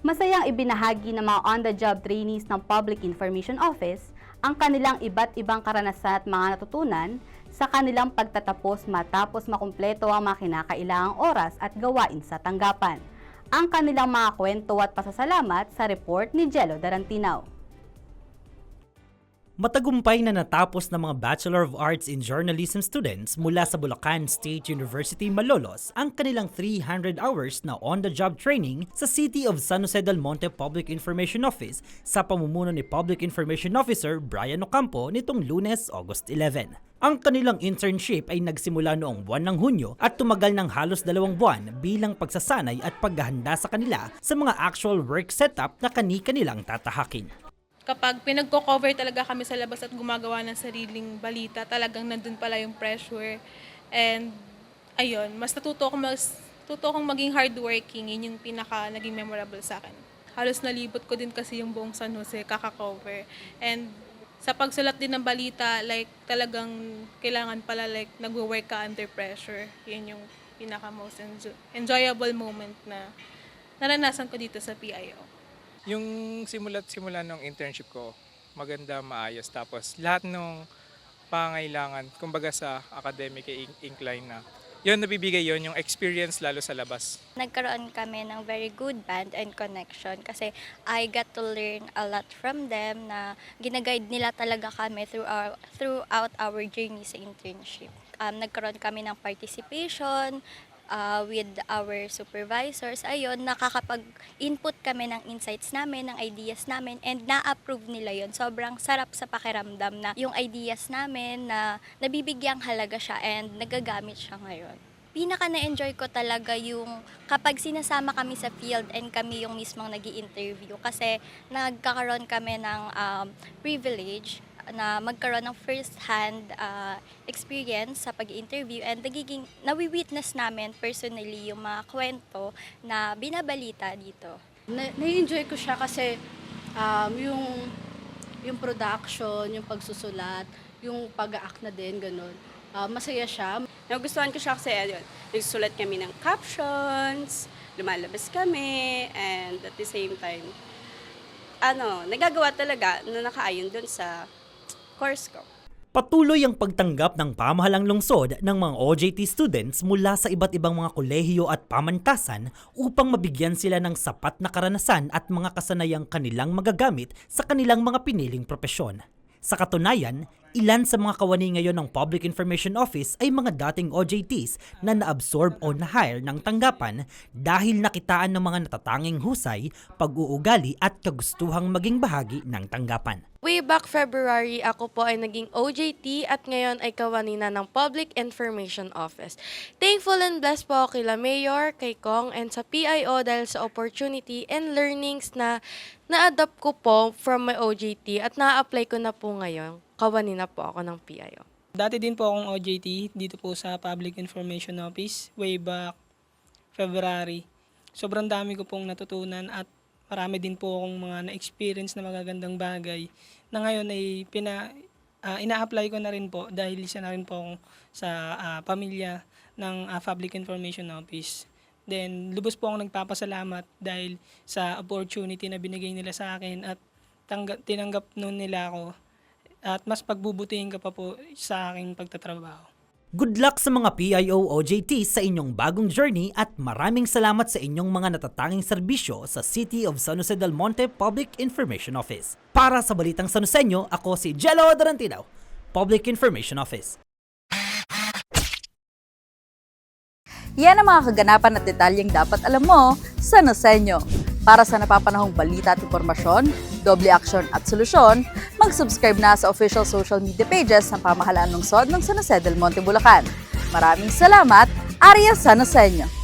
Masayang ibinahagi ng mga on-the-job trainees ng Public Information Office ang kanilang iba't ibang karanasan at mga natutunan sa kanilang pagtatapos matapos makumpleto ang mga kinakailangang oras at gawain sa tanggapan. Ang kanilang mga kwento at pasasalamat sa report ni Jello Darantinaw. Matagumpay na natapos ng mga Bachelor of Arts in Journalism students mula sa Bulacan State University Malolos ang kanilang 300 hours na on-the-job training sa City of San Jose del Monte Public Information Office sa pamumuno ni Public Information Officer Brian Ocampo nitong lunes, August 11. Ang kanilang internship ay nagsimula noong buwan ng Hunyo at tumagal ng halos dalawang buwan bilang pagsasanay at paghahanda sa kanila sa mga actual work setup na kani-kanilang tatahakin. Kapag pinagko-cover talaga kami sa labas at gumagawa ng sariling balita, talagang nandun pala yung pressure. And, ayun, mas natuto akong, mas, tuto akong maging hardworking. Yun yung pinaka naging memorable sa akin. Halos nalibot ko din kasi yung buong San Jose, kaka-cover. And, sa pagsulat din ng balita, like, talagang kailangan pala, like, nagwo-work ka under pressure. Yun yung pinaka most enjo- enjoyable moment na naranasan ko dito sa PIO. Yung simula't simula ng internship ko, maganda, maayos. Tapos lahat ng pangailangan, kumbaga sa academic in- incline na, yun nabibigay yon yung experience lalo sa labas. nagkaroon kami ng very good band and connection kasi I got to learn a lot from them na ginaguide nila talaga kami through our, throughout our journey sa internship. Um, nagkaroon kami ng participation uh, with our supervisors. Ayun, nakakapag-input kami ng insights namin, ng ideas namin, and na-approve nila yon Sobrang sarap sa pakiramdam na yung ideas namin na nabibigyang halaga siya and nagagamit siya ngayon pinaka na-enjoy ko talaga yung kapag sinasama kami sa field and kami yung mismong nag interview kasi nagkakaroon kami ng um, privilege na magkaroon ng first-hand uh, experience sa pag interview and nagiging nawi-witness namin personally yung mga kwento na binabalita dito. na, na-enjoy ko siya kasi um, yung yung production, yung pagsusulat, yung pag-act na din, ganun. Ah, masaya siya. Nagustuhan ko siya kasi ayun, nagsusulat kami ng captions, lumalabas kami, and at the same time, ano, nagagawa talaga na nakaayon dun sa course ko. Patuloy ang pagtanggap ng pamahalang lungsod ng mga OJT students mula sa iba't ibang mga kolehiyo at pamantasan upang mabigyan sila ng sapat na karanasan at mga kasanayang kanilang magagamit sa kanilang mga piniling propesyon. Sa katunayan, ilan sa mga kawani ngayon ng Public Information Office ay mga dating OJTs na naabsorb o na-hire ng tanggapan dahil nakitaan ng mga natatanging husay, pag-uugali at kagustuhang maging bahagi ng tanggapan. Way back February, ako po ay naging OJT at ngayon ay kawanina ng Public Information Office. Thankful and blessed po ako kila Mayor, kay Kong, and sa PIO dahil sa opportunity and learnings na na-adapt ko po from my OJT at na-apply ko na po ngayon. Kawanina po ako ng PIO. Dati din po akong OJT dito po sa Public Information Office way back February. Sobrang dami ko pong natutunan at marami din po akong mga na-experience na magagandang bagay na ngayon ay pina, ah, ina-apply ko na rin po dahil isa na rin po akong sa ah, pamilya ng ah, Public Information Office. Then, lubos po akong nagpapasalamat dahil sa opportunity na binigay nila sa akin at tangga- tinanggap nun nila ako at mas pagbubutihin ka pa po sa aking pagtatrabaho. Good luck sa mga PIO OJT sa inyong bagong journey at maraming salamat sa inyong mga natatanging serbisyo sa City of San Jose del Monte Public Information Office. Para sa Balitang San Joseño, ako si Jello Darantinaw, Public Information Office. Yan ang mga kaganapan at detalyeng dapat alam mo sa Nosenyo. Para sa napapanahong balita at impormasyon, doble aksyon at solusyon, mag-subscribe na sa official social media pages ng pamahalaan lungsod ng San Jose del Monte, Bulacan. Maraming salamat, Arias San Joseño.